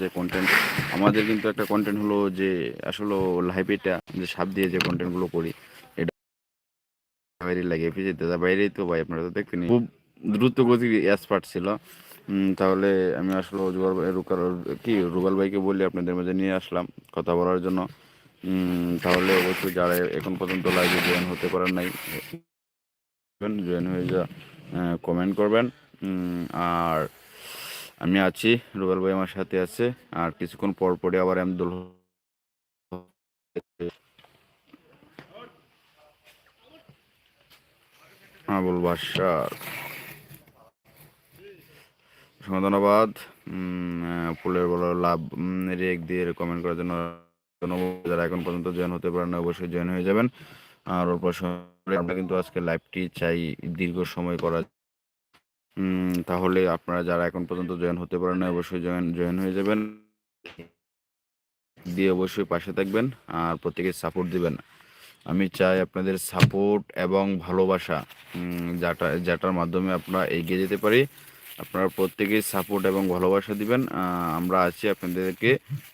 যে কন্টেন্ট আমাদের কিন্তু একটা কন্টেন্ট হলো যে, আসলে লাইভ এটা যে সাপ দিয়ে যে কন্টেন্টগুলো করি, এটা বাইরে লাগে এপিজে দাদা বাইরেই তো ভাই, আপনারা তো দেখতেনি খুব দ্রুত গতির এক্সপার্ট ছিল। তাহলে আমি আসলে ভাই, রুকার, কি রুবেল ভাইকে বলি, আপনাদের মাঝে নিয়ে আসলাম কথা বলার জন্য। তাহলে অবশ্যই যারা এখন পর্যন্ত লাইভে জয়েন হতে পারেন নাই জয়েন হয়ে যা কমেন্ট করবেন। আর আমি আছি রুবেল ভাই আমার সাথে আছে আর কিছুক্ষণ পর পরে আবার আব্দুল আবুল বাসার ধন্যবাদ। ফুলের বড় লাভ রেক দিয়ে কমেন্ট করার জন্য। যারা এখন পর্যন্ত জয়েন হতে পারেন না, অবশ্যই জয়েন হয়ে যাবেন। আর ওর পর আমরা কিন্তু আজকে লাইভটি চাই দীর্ঘ সময় করা তাহলে আপনারা যারা এখন পর্যন্ত জয়েন হতে পারেন না অবশ্যই জয়েন জয়েন হয়ে যাবেন। দিয়ে অবশ্যই পাশে থাকবেন আর প্রত্যেকে সাপোর্ট দিবেন। আমি চাই আপনাদের সাপোর্ট এবং ভালোবাসা যাটা, যেটার মাধ্যমে আপনারা এগিয়ে যেতে পারি। আপনারা প্রত্যেকেই সাপোর্ট এবং ভালোবাসা দিবেন। আমরা আছি আপনাদেরকে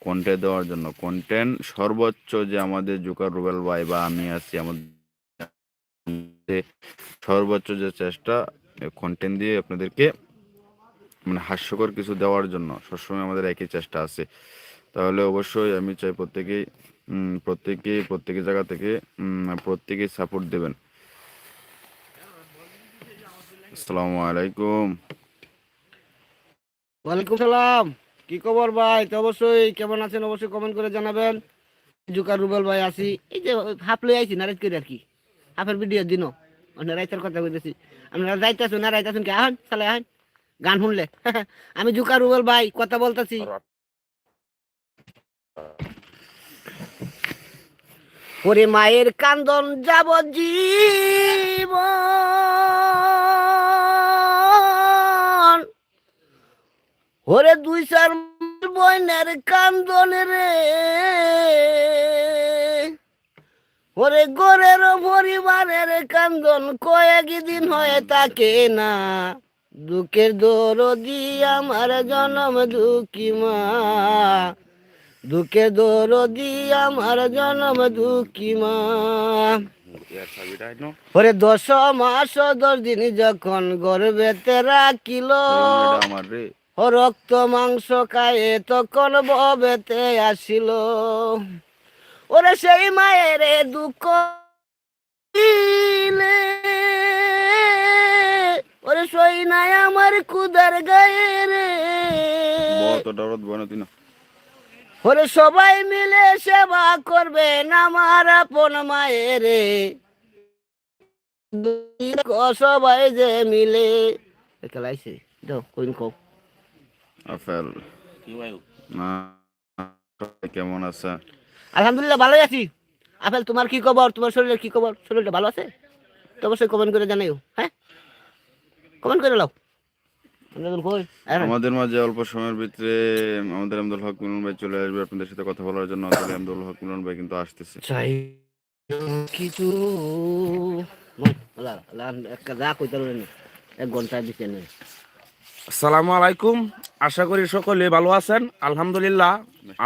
কন্টেন্ট দেওয়ার জন্য। কন্টেন্ট সর্বোচ্চ যে আমাদের জুকার রুবেল ভাই বা আমি আছি, আমাদের সর্বোচ্চ যে চেষ্টা কন্টেন্ট দিয়ে আপনাদেরকে মানে হাস্যকর কিছু দেওয়ার জন্য সবসময় আমাদের একই চেষ্টা আছে। তাহলে অবশ্যই আমি চাই প্রত্যেকেই উম, প্রত্যেকেই প্রত্যেকের জায়গা থেকে প্রত্যেকেই সাপোর্ট দেবেন। আসসালামু আলাইকুম। ওয়ালাইকুম সালাম। কি খবর ভাই? তো অবশ্যই কেমন আছেন? অবশ্যই কমেন্ট করে জানাবেন। জুকার রুবেল ভাই আছি। এই যে হাফ লই আইছি নারাজ করে আর কি। হাফের ভিডিও দিন অন্য রাইতার কথা বলতেছি। আপনারা যাইতেছেন, না রাইতাছেন কি? আহন চালে আহন। গান শুনলে। আমি জুকার রুবেল ভাই, কথা বলতেছি। ওরে মায়ের কান্দন যাব জীবন। ওরে দুই চার বইনের কান্দন রে। ওরে গোরের পরিবারের কান্দন কয়েক দিন হয়ে থাকে না। দুঃখের দরদি আমার জনম দুঃখী মা। দুঃখের দরদি আমার জনম দুঃখী মা। ওরে দশ মাস দশ দিন যখন গর্বেতে রাখিল রক্ত মাংস খায়ে তখন ববেতে আসিল। ওরে সেই মায়ের দুঃখ ওরে সই নাই আমার কুদার গায়ে রে ওরে সবাই মিলে সেবা করবেন আমার আপন মায়ের। সবাই যে মিলে। খেলাইছে যাও কইন কও। আফেল। না কেমন আছে আলহামদুলিল্লাহ ভালোই আছি। আপেল তোমার কি খবর? তোমার শরীরের কি খবর? শরীরটা ভালো আছে? তো অবশ্যই কমেন্ট করে জানাইও হ্যাঁ? কমেন্ট করে আর। আমাদের মাঝে অল্প সময়ের ভিতরে আমাদের আব্দুল হক মিলন ভাই চলে আসবে। আপনাদের সাথে কথা বলার জন্য তাহলে আব্দুল হক মিলন ভাই কিন্তু আসতেছে। চাই কিছু। যা কইতে এক ঘণ্টা দিচ্ছে না আসসালামু আলাইকুম। আশা করি সকলে ভালো আছেন। আলহামদুলিল্লাহ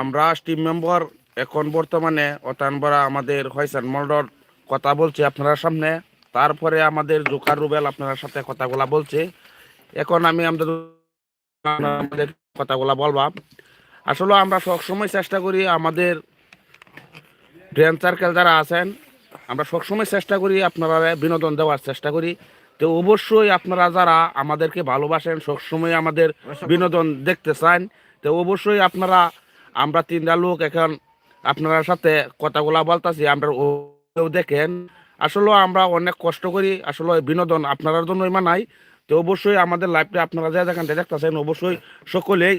আমরা টিম মেম্বার এখন বর্তমানে অতানবরা আমাদের হয়সান মল্ডর কথা বলছে আপনার সামনে। তারপরে আমাদের জোকার রুবেল আপনার সাথে কথাগুলা বলছে। এখন আমি আমাদের কথাগুলা বলবা। আসলে আমরা সবসময় চেষ্টা করি আমাদের ফ্রেন্ড সার্কেল যারা আছেন, আমরা সবসময় চেষ্টা করি আপনারা বিনোদন দেওয়ার চেষ্টা করি। তো অবশ্যই আপনারা যারা আমাদেরকে ভালোবাসেন, সবসময় আমাদের বিনোদন দেখতে চান, তো অবশ্যই আপনারা, আমরা তিনটা লোক এখন আপনার সাথে কথাগুলা বলতাছি, আমরা ও দেখেন। আসলে আমরা অনেক কষ্ট করি, আসলে বিনোদন আপনার জন্যই মানাই তো অবশ্যই আমাদের লাইফটা আপনারা যা দেখেন দেখতেছেন, অবশ্যই সকলেই,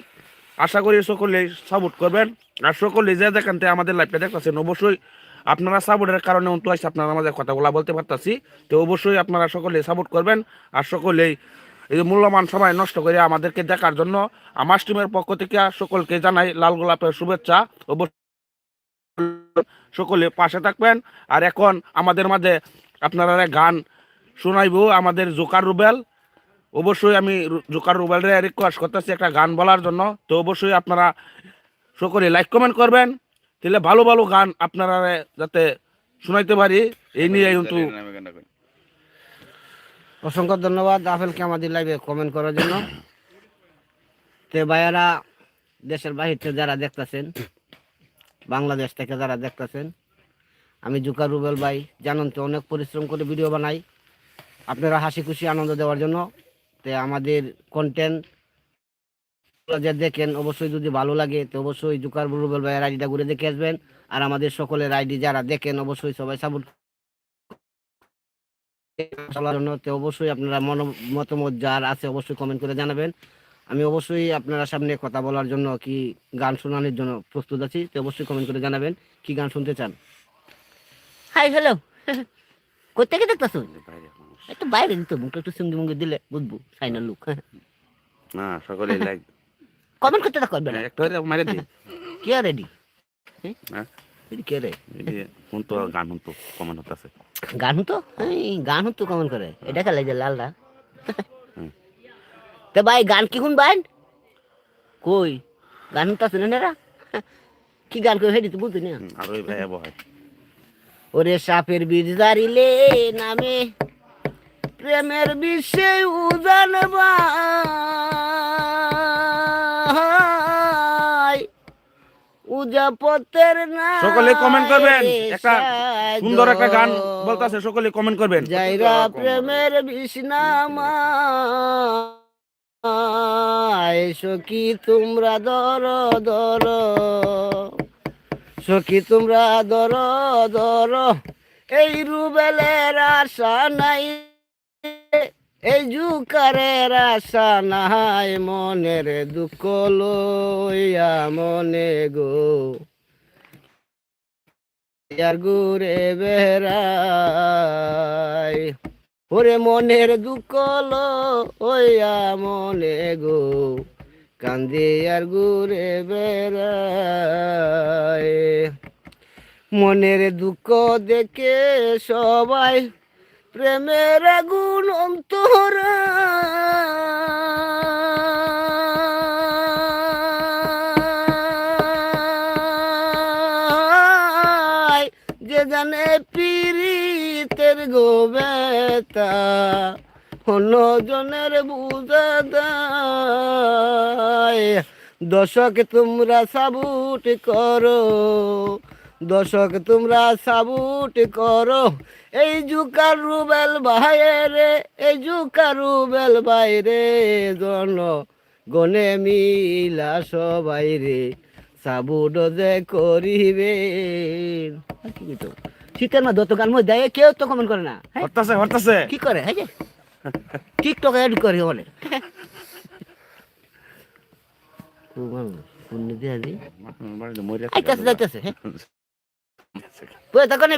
আশা করি সকলেই সাপোর্ট করবেন। আর সকলেই যে দেখেন আমাদের লাইফটা দেখতেছেন, অবশ্যই আপনারা সাপোর্টের কারণে অন্তু আসছে আপনারা আমাদের কথাগুলা বলতে পারতাছি। তো অবশ্যই আপনারা সকলে সাপোর্ট করবেন, আর সকলেই এই মূল্যবান সময় নষ্ট করে আমাদেরকে দেখার জন্য, আমার টিমের পক্ষ থেকে সকলকে জানাই লাল গোলাপের শুভেচ্ছা। অবশ্যই সকলে পাশে থাকবেন। আর এখন আমাদের মাঝে আপনারা গান শোনাইব, আমাদের জোকার রুবেল। অবশ্যই আমি জোকার রুবেলরে রিকোয়েস্ট করতেছি একটা গান বলার জন্য। তো অবশ্যই আপনারা সকলে লাইক কমেন্ট করবেন। তাহলে ভালো ভালো গান আপনারা যাতে শোনাইতে পারি, এই নিয়ে কিন্তু অসংখ্য ধন্যবাদ আফেলকে আমাদের লাইভে কমেন্ট করার জন্য। তে ভাইয়ারা, দেশের বাহির যারা দেখতেছেন বাংলাদেশ থেকে যারা দেখতেছেন, আমি জুকার রুবেল ভাই জানেন তো অনেক পরিশ্রম করে ভিডিও বানাই। আপনারা হাসি খুশি, আনন্দ দেওয়ার জন্য। তে আমাদের কন্টেন্ট যে দেখেন, অবশ্যই যদি ভালো লাগে, তো অবশ্যই জুকার রুবেল ভাইয়ের আইডিটা ঘুরে দেখে আসবেন। আর আমাদের সকলের আইডি যারা দেখেন, অবশ্যই সবাই সাপোর্ট চলার জন্য তো অবশ্যই আপনারা মন মতামত যার আছে, অবশ্যই কমেন্ট করে জানাবেন। আমি অবশ্যই আপনারা সামনে কথা বলার জন্য কি গান শোনানোর জন্য প্রস্তুত আছি তো অবশ্যই কমেন্ট করে জানাবেন কি গান শুনতে চান। হাই হ্যালো কোথেকে দেখতেছো? একটু বাইরে দিত মুখটা একটু সঙ্গী মুঙ্গি দিলে বুঝব সাইনার লুক না সকলে লাইক কমেন্ট করতে থাকো না একটা মারে দিই। কে রেডি হ্যাঁ? কে রে? শুন তো গান শুন তো কমেন্ট হতেছে গান হতো এই গান তো কমেন্ট করে। এটা খেলে যে হুম। তো ভাই গান কি শুন বাইন কই? গান হতো আছে না? কি গান কই হেডি তো বুঝতে না। আর ওই ভাই ওরে সাপের বীজ দাঁড়িলে নামে প্রেমের বিশ্বে ভাই উজাপতের না সকলে কমেন্ট করবেন। একটা সুন্দর একটা গান বলতাছে সকলে কমেন্ট করবেন। যাইরা প্রেমের বিষ্ণামায় সখী, তোমরা দর দর সখী, তোমরা দর দর এই রুবেলের আশা নাই, এই জুকারের আশা নাই। মনের দুঃখ লইয়া মনে গো আর ঘুরে বেড়াই ওরে মনের দুঃখ লইয়া মনে গো। কান্দে আর ঘুরে বেড়ায়। মনের দুঃখ দেখে সবাই প্রেমের গুণ অন্তরা অন্য জনের বুঝা দেয়। দশক তোমরা সাবুট করো, দশক তোমরা সাবুট করো। এই জুকার রুবেল বাইরে এই জুকার রুবেল বাইরে জন গনে মিলা সবাই রে সাবুড যে করিবে কি? শীতের মা দত গান মধ্যে দেয় কেউ তো কমেন্ট করে না। হ্যাঁ? হতাছে হতাছে কি করে হ্যাঁ যে? টিকটকে এড করে বলে। হ্যাঁ।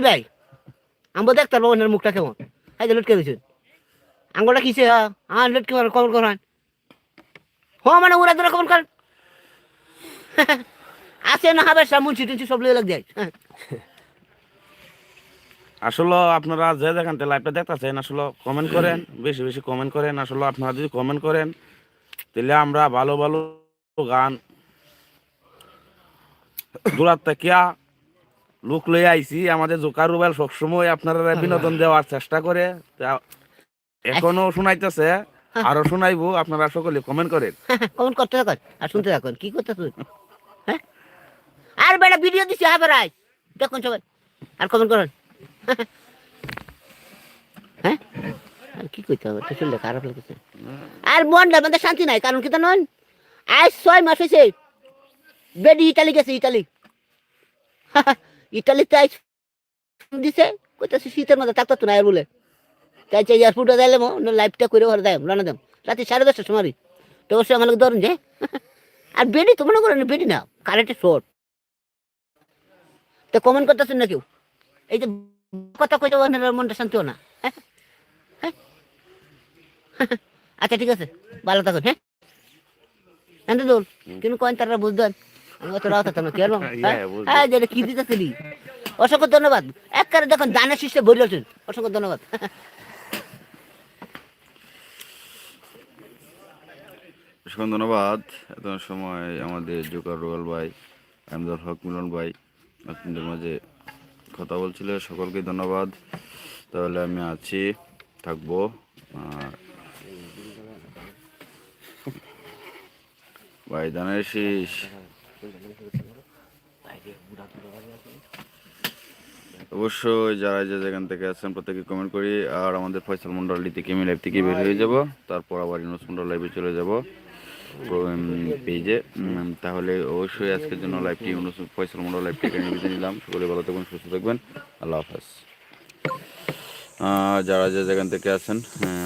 ভাই আমি দেখতে পারব ওনার মুখটা কেমন? এই যে লটকে দিয়েছেন আঙ্গুলটা কিসে হ্যাঁ? লটকে কমেন্ট করেন হ মানে ওরা ধরে কমেন্ট করেন আছে না হবে সামুন চিটিন সব লেগে লাগ যায়। আসলে আপনারা যে যেখান থেকে লাইভটা দেখতেছেন আসলে কমেন্ট করেন বেশি বেশি কমেন্ট করেন। আসলে আপনারা যদি কমেন্ট করেন তাহলে আমরা ভালো ভালো গান দূরাত থেকে লোক লই আইছি। আমাদের জোকার রুবেল সবসময় আপনারা বিনোদন দেওয়ার চেষ্টা করে। এখনও শোনাইতেছে আরও শোনাইবো আপনারা সকলে কমেন্ট করেন। কমেন্ট করতে থাকুন আর শুনতে থাকুন। কি করতে হ্যাঁ? আর বেটা ভিডিও দিছি হ্যাঁ বেড়াই দেখুন সবাই আর কমেন্ট করুন। হ্যাঁ? কি কইতে হবে? তো শুনলে খারাপ লাগছে আর মনটা শান্তি নাই, কারণ কি নন আজ ছয় মাস হয়েছে বেডি ইটালি গেছে, ইটালি। ইটালিতে আজ দিছে, কইতেছে শীতের মধ্যে থাকতো তো না বলে। তাই চাই এয়ারপোর্টে যাইলে লাইফটা করে ঘরে দেয় রানা দেম রাতে সাড়ে দশটার সময় তো অবশ্যই আমার ধরুন যে, আর বেডি তো মনে করেন বেডি না কারেন্টের শর্ট তো কমেন্ট করতেছেন না কেউ? এই যে কথা কইতে ওনার মনটা শান্তি না হ্যাঁ? হ্যাঁ? আচ্ছা ঠিক আছে ভালো থাকুন হ্যাঁ? জানতে দোল কিন্তু কয়েন তারা বুঝতেন আমি অত রাও থাকতাম না কি হ্যাঁ, যেটা কি দিতেছিলি? অসংখ্য ধন্যবাদ। এক দেখুন দানের অসংখ্য ধন্যবাদ। অসংখ্য ধন্যবাদ। এত সময় আমাদের জোকার রুয়াল ভাই আহমদুল হক মিলন ভাই আপনাদের মাঝে কথা বলছিল, সকলকে ধন্যবাদ। তাহলে আমি আছি, থাকব ভাই দানের শীষ অবশ্যই যারা যে যেখান থেকে আছেন প্রত্যেকে কমেন্ট করি, আর আমাদের ফয়সাল মন্ডল থেকে আমি লাইভ থেকে বের হয়ে যাব, তারপর আবার ইউনুস মন্ডল লাইভে চলে যাব। পেজে তাহলে অবশ্যই আজকের জন্য লাইভটি ফয়সাল মন্ডল লাইভ থেকে বিদায় নিলাম। সকলে ভালো থাকবেন সুস্থ থাকবেন। আল্লাহ হাফেজ। যারা যে যেখান থেকে আছেন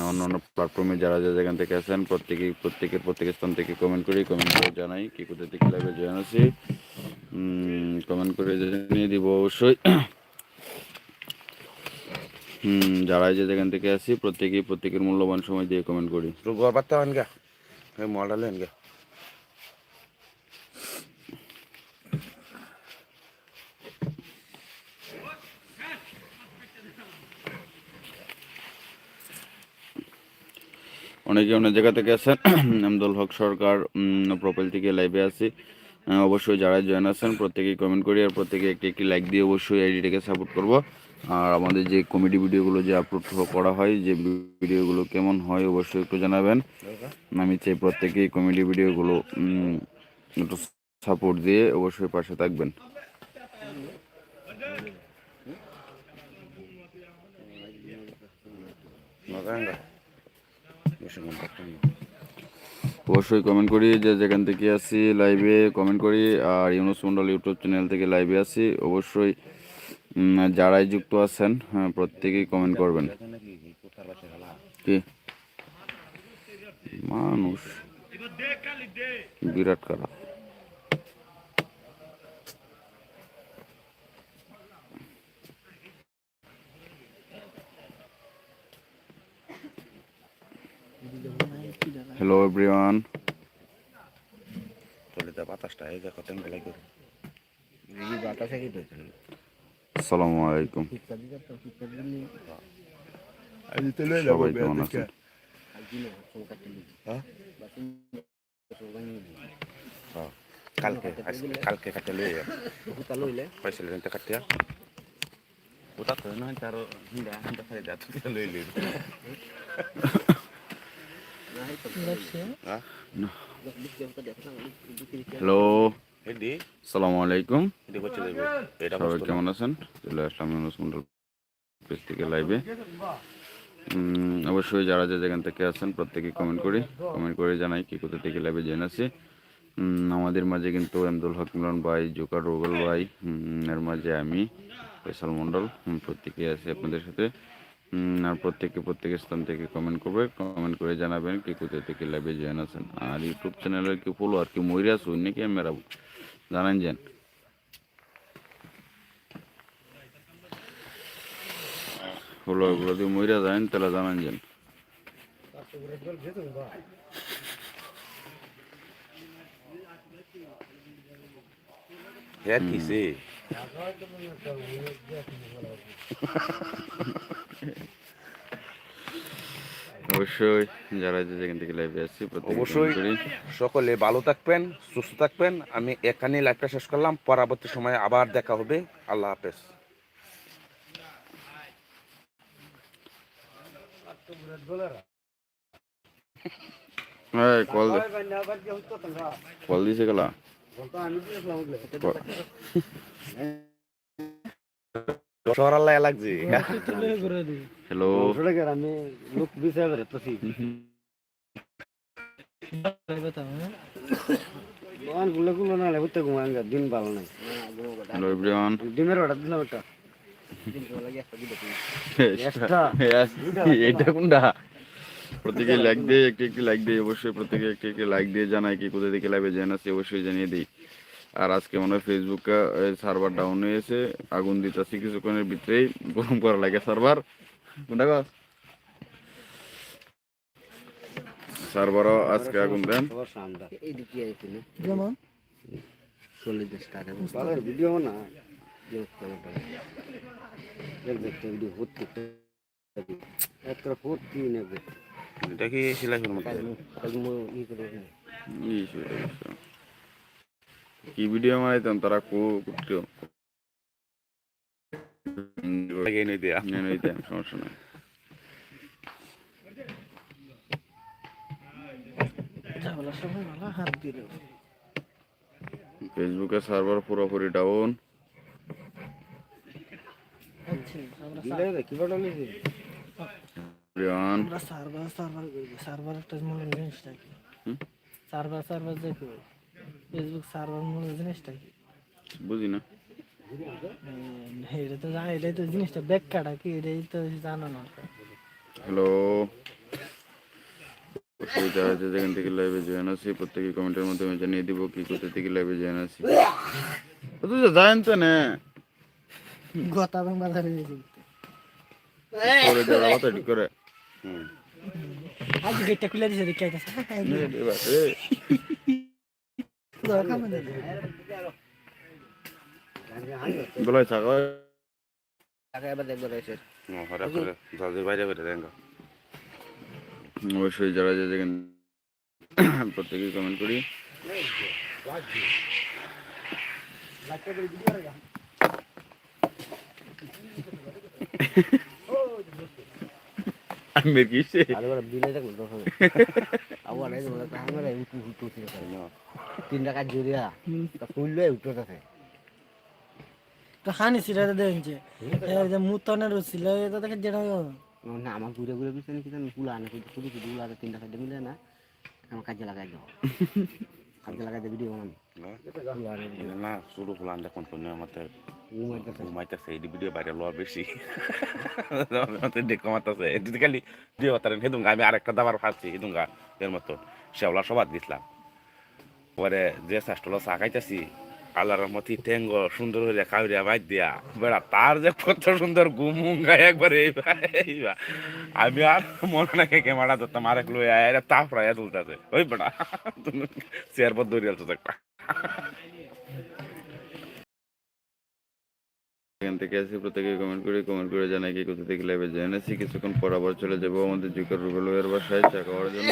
অন্য অন্য প্ল্যাটফর্মে যারা যে যেখান থেকে আছেন, প্রত্যেকেই প্রত্যেকের প্রত্যেক স্থান থেকে কমেন্ট করি কমেন্ট করে জানাই, কি কোথা থেকে লাইভে জয়েন আছি কমেন্ট করে জানিয়ে দিব অবশ্যই। হুম যারা যে যেখান থেকে আসি প্রত্যেকেই প্রত্যেকের মূল্যবান সময় দিয়ে কমেন্ট করি। গা লেন গা অনেকে অনেক জায়গা থেকে আছেন আমদুল হক সরকার প্রোফাইল থেকে লাইভে আছি। অবশ্যই যারা জয়েন আছেন, প্রত্যেকেই কমেন্ট করি আর প্রত্যেকে একটি একটি লাইক দিয়ে অবশ্যই আইডিটাকে সাপোর্ট করব। আর আমাদের যে কমেডি ভিডিওগুলো যে আপলোড করা হয়, যে ভিডিওগুলো কেমন হয় অবশ্যই একটু জানাবেন। আমি চাই প্রত্যেকেই কমেডি ভিডিওগুলো একটু সাপোর্ট দিয়ে অবশ্যই পাশে থাকবেন। অবশ্যই কমেন্ট করি, যে যেখান থেকে আসি লাইভে কমেন্ট করি, আর ইউনুস মন্ডল ইউটিউব চ্যানেল থেকে লাইভে আসি অবশ্যই যারাই যুক্ত আছেন হ্যাঁ, প্রত্যেকেই কমেন্ট করবেন। কি? মানুষ। বিরাট কারা হ্যালো এভরিওয়ান চলে যা বাতাসটা এই দেখো তেন গলাই করে। বাতাসে কি তো আসসালামু আলাইকুম। সবাই কেমন আছেন? হ্যাঁ? কালকে আজ- কালকে কাটে লই যা হুতা লইলে পয়সা লেন তে কাটিয়া। ওটা তো না তার হিন্দা হিন্দা খাই দা তুই লই লই হ্যাঁ? হ্যালো। এডি আসসালামু আলাইকুম। এডি বচ্চা দেব এটা সবাই বস্তু কেমন আছেন? চলে আসলাম ইউনুস মন্ডল পেজ থেকে লাইভে অবশ্যই যারা যে যেখান থেকে আছেন প্রত্যেকে কমেন্ট করি। কমেন্ট করে জানাই কি কোথা থেকে লাইভে উম, আমাদের মাঝে কিন্তু আমদুল হক মিলন ভাই জোকার রোগল ভাই এর মাঝে আমি ফয়সাল মন্ডল প্রত্যেকে আছি আপনাদের সাথে। আর প্রত্যেকে প্রত্যেকের স্থান থেকে কমেন্ট করবে। কমেন্ট করে জানাবেন কি কোথা থেকে লাইভে জয়েন আছেন। আর ইউটিউব চ্যানেলের কি ফলো আর কি ময়রা শুন নাকি আমরা জানান যান। হলো এগুলো দিয়ে মইরা যান তাহলে জানান যান। হ্যাঁ কিসে অবশ্যই যারা যে যেখান থেকে লাইভে আসছি অবশ্যই। সকলে ভালো থাকবেন সুস্থ থাকবেন। আমি এখানেই লাইভটা শেষ করলাম। পরবর্তী সময়ে আবার দেখা হবে। আল্লাহ হাফেজ। হ্যাঁ কল কল দিছে গেলা শহর আল্লাহ লাগছে। হ্যালো আমি লোক বিচার করে তসি দোকানগুলো গুলো না হুতে ঘুমান দিন ভালো নাই। হ্যালো এভরিওয়ান ডিমের অর্ডার দিলাম একটা। এটা কোনটা? প্রত্যেকে লাইক দিয়ে একটি একটি লাইক দিয়ে অবশ্যই প্রত্যেকে একটি একটি লাইক দিয়ে জানাই কি কোথা থেকে লাইভে জয়েন আছে অবশ্যই জানিয়ে দিই। আর আজকে মনে হয় ফেসবুকে সার্ভার ডাউন হয়েছে আগুন দিতেছি কিছুক্ষণের ভিতরেই গরম করা লাগে সার্ভার কোনটা সার্ভারও আজকে আগুন দেন। নেবে দেখি সিলাই মধ্যে ই করে এই সেটা বিষয়। কি ভিডিও বানাইতাম তারা কো করতো লাগিয়ে নিয়ে দিয়া। সমস্যা নাই। সময় ভালো হাত দিল। ফেসবুকে সার্ভার পুরোপুরি ডাউন। আমরা সার্ভার সার্ভার সার্ভার একটা মূল সার্ভার সার্ভার করব ফেসবুক সার্ভার মূল জিনিসটা কি? বুঝি না। এটা তো জানি এটাই তো জিনিসটা ব্যাখ্যাটা কি? এটাই তো জানো না হ্যালো। যারা যে যেখান থেকে লাইভে জয়েন আছি প্রত্যেকে কমেন্টের মাধ্যমে জানিয়ে দিব কি করতে থেকে লাইভে জয়েন আছি। তুই তো জানেন তো না। গতা এবং বাজারে করে দেওয়া কথা ঠিক করে। আজ গেটটা খুলে দিছে দেখে গলায় থাকা অবশ্যই যারা যে যেখান প্রত্যেকেই কমেন্ট করি। আমি কিসে আরে বড় বিলে দেখো তো আবার এই বড় আমার এই উঠু উঠু ছিল তিন টাকা জুরিয়া তা ফুললে উঠতেছে তো হানি এই যে মুতনের ছিল এটা দেখে যেটা না আমার ঘুরে ঘুরে পিছনে কি জানি পুলা আনে কিন্তু শুধু শুধু উলাতে তিন টাকা মিলে না আমার কাজে লাগাই দাও কাজে লাগাই ভিডিও বানাবো না শুরু হলাম দেখুন তো ঘুমাইতেছে এই ভিডিও বাইরে বেশি খালি হেদুঙ্গা আমি আরেকটা দাবার খাচ্ছি হেদুঙ্গা এর মতো শ্যাওলা সবাদ দিছিলাম পরে যে শাস্টলো চা খাইতেছি আল্লাহর মতি টেঙ্গ সুন্দর হইলে কাউরিয়া বাইর দিয়া। বেড়া তার যে কত সুন্দর ঘুমুঙ্গা একবারে এইবা। আমি আর মনে নাকি ক্যামেরা ধরতাম, আরেক লই আয় তাপ রায় তুলতেছে। ওই বেড়া চেয়ার পর দৌড়িয়ে আলতো একটা। এখান থেকে আসি, প্রত্যেকে কমেন্ট করে কমেন্ট করে জানাই কি কোথা থেকে লাইভে জয়েন কিছুক্ষণ পর আবার চলে যাব আমাদের জুকার রুবেল ভাইয়ের বাসায়, চা খাওয়ার জন্য।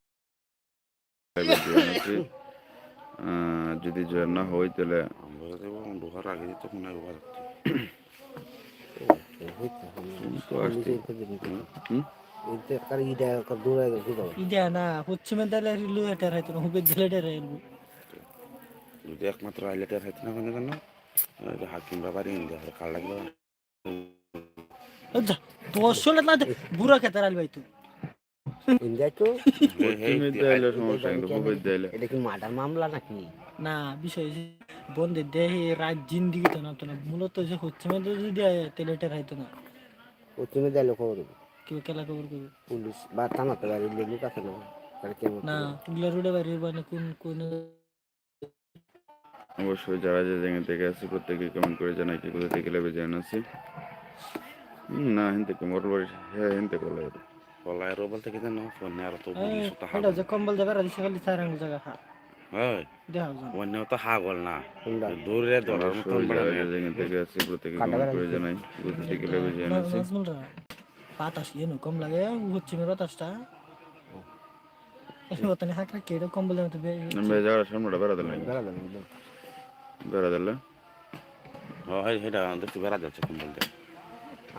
যদি জয়েন না হয় তাহলে যদি একমাত্র হাইলাইটার হাইতে না মানে জানো হাকিম বাবার ইন্ডিয়া কাল লাগবে? শোলে না বুড়া খেতে ভাই তুই? এটা কি মার্ডার মামলা নাকি? না বিষয় হচ্ছে বন্ধের দেহে রাত জিন্দিগি তো না তো না। মূলত হচ্ছে যদি না। পশ্চিমে দিলে খবর কেউ খেলা খবর করবে? পুলিশ বা থানাতে বাড়ি লেগে কাছে না না এগুলা রোডে বাইরে মানে কোন কোন অবশ্যই যারা যে জায়গা থেকে আসছে প্রত্যেকে কমেন্ট করে জানাই কি কোথা থেকে লেবে জান না হেন থেকে মোটর বাড়ি হ্যাঁ হেন থেকে বলে কি জানো ফোনে আর তো বলি সুতা এটা যে কম্বল দেবে রাখি খালি চার আঙ্গুল জায়গা খা হয়। দেখা যায় অন্য তো হাগল না। দূরে ধরার মতন অবশ্যই বড় যারা যে জায়গা থেকে আসছে প্রত্যেকে কমেন্ট করে জানাই কোথা থেকে লেবে জান আছি। নাজমুলরা বাতাস ಏನು কম লাগে হচ্ছে মেরে বাতাসটা ওখানে হাঁকড়া কেড়ে কম্বল দেবে তো আমি যাওয়ার সামনেটা বেড়া দিলে বেড়া দিলে হয় সেটা দেখতে বেড়া যাচ্ছে কোন বলতে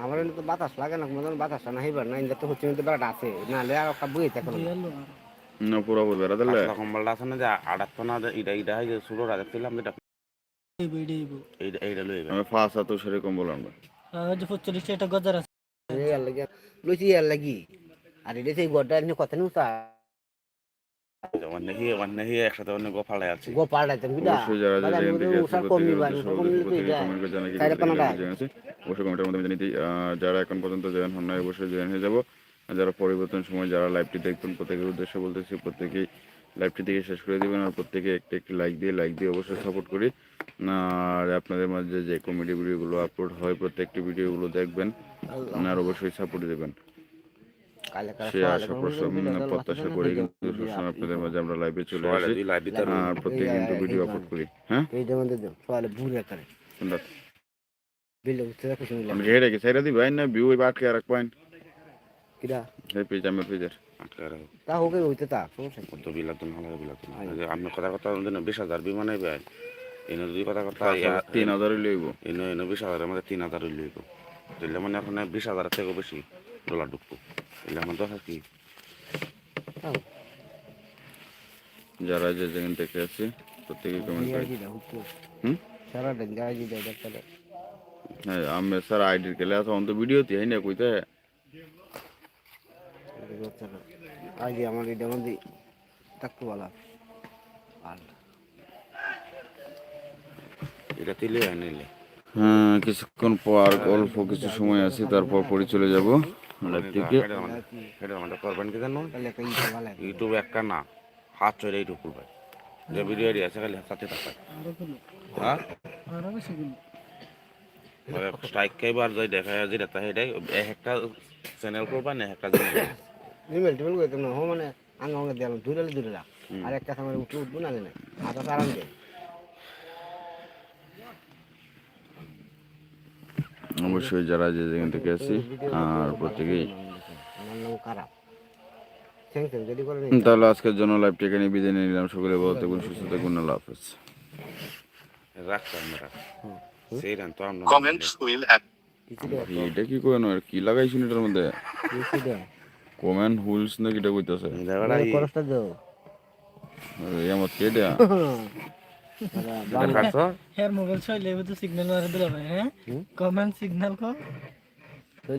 আমার এনে তো বাতাস লাগে না মতন বাতাসটা না হইবার না ইন্দা তো হচ্ছে তো বেড়াটা আছে না লে আর একটা বই থাকে না। পুরো বেড়া দিলে? কম্বলটা আছে না যে আড়াত না ইটা ইটা হয় যে শুরু রাখছিলাম যেটা। এইবো, এইটা এইটা এইটা লই আমি ফাঁসা তো সেরকম বললাম না যে 45 টা একটা গজার আছে। এই আর লাগি লইছি আর লাগি। আর এটা সেই গড্ডা নিয়ে কথা নিউ তা অন্য হি অন্য হি একসাথে অন্য গোফালে আছে গো পাড়াইতেন বিদা অবশ্যই যারা বানি, তো এটা। কোনোটা? অবশ্যই কমেন্টের মাধ্যমে জানিয়ে দিই। এখন পর্যন্ত জয়েন হন নাই অবশ্যই জয়েন হয়ে যাব যারা পরিবর্তন সময় যারা লাইভটি দেখবেন প্রত্যেকের উদ্দেশ্যে বলতেছি প্রত্যেকেই লাইভটি থেকে শেষ করে দিবেন আর প্রত্যেকে একটা একটি লাইক দিয়ে লাইক দিয়ে অবশ্যই সাপোর্ট করি আর আপনাদের মাঝে যে কমেডি ভিডিওগুলো আপলোড হয় প্রত্যেকটি ভিডিওগুলো দেখবেন আর অবশ্যই সাপোর্ট দেবেন সে আশা প্রত্যাশা করি কিন্তু সবসময় আপনাদের মাঝে আমরা লাইভে চলে আসি দুই লাইভ ভিতর আর প্রত্যেকে কিন্তু ভিডিও আপলোড করি হ্যাঁ? আমি হেডে কি সাইরা দিই ভাই না ভিউ আটকে আর পয়েন্ট কিরা? এই পেজ আমার পেজের আটকে রাখো। তা হোক হইতে তা সমস্যা কি? কত বিলাতুন হলো বিলাতুন আমি কথা কথা দিন বিশ হাজার বিমানে ভাই এনে যদি কথা কথা তিন হাজারই লইব। এনে এনে বিশ হাজারের মধ্যে তিন হাজার লইব। তাহলে মানে এখন বিশ হাজারের থেকেও বেশি ডলার ঢুকবো। তাহলে আমার দরকার কি যারা যে যেখান থেকে আছে প্রত্যেকে কমেন্ট করে। হুম? সারাদিন গায়ে দিদা, ডাক্তারে। হ্যাঁ আমি স্যার আইডির কেলে আছে অন্ত ভিডিও তি হ্যাঁ না কইতে। আগে আমার এটা মধ্যে থাকতে বলা আর এটা তিলে আনিলে হ্যাঁ কিছুক্ষণ পর অল্প কিছু সময় আছে তারপর পরে চলে যাব লাইভ থেকে সেটা করবেন কি জানো তাহলে একটা ইটা ভালো লাগে। ইউটিউব একটা না হাত চলে ইউটিউব করবে যে ভিডিও আছে খালি হাতে থাকবে হ্যাঁ? আরও বেশি গুলো স্ট্রাইক খাইবার যাই দেখা যায় যেটা তাই এটাই এক একটা চ্যানেল করবা না এক একটা রিমেল টিমেল হো মানে আঙ্গা আঙ্গা দিলাম দূরে রাখ আর একটা সময় উঠে উঠবো না না আটা আরাম দে অবশ্যই যারা যে যেখান থেকে আছি আর প্রত্যেকেই। তাহলে আজকের জন্য লাইভটি এখানে বিদায় নিয়ে নিলাম। সকলে ভালো থাকুন সুস্থ থাকুন আল্লাহ হাফেজ। এটা কি কইনো আর কি লাগাইছেন এটার মধ্যে? কমেন্ট হুলস না কিটা কইতাছে? আমার কেডা হের মোবাইল ছয়লে তো সিগন্যাল মারে দিলাম হ্যাঁ? কমেন্ট সিগন্যাল কো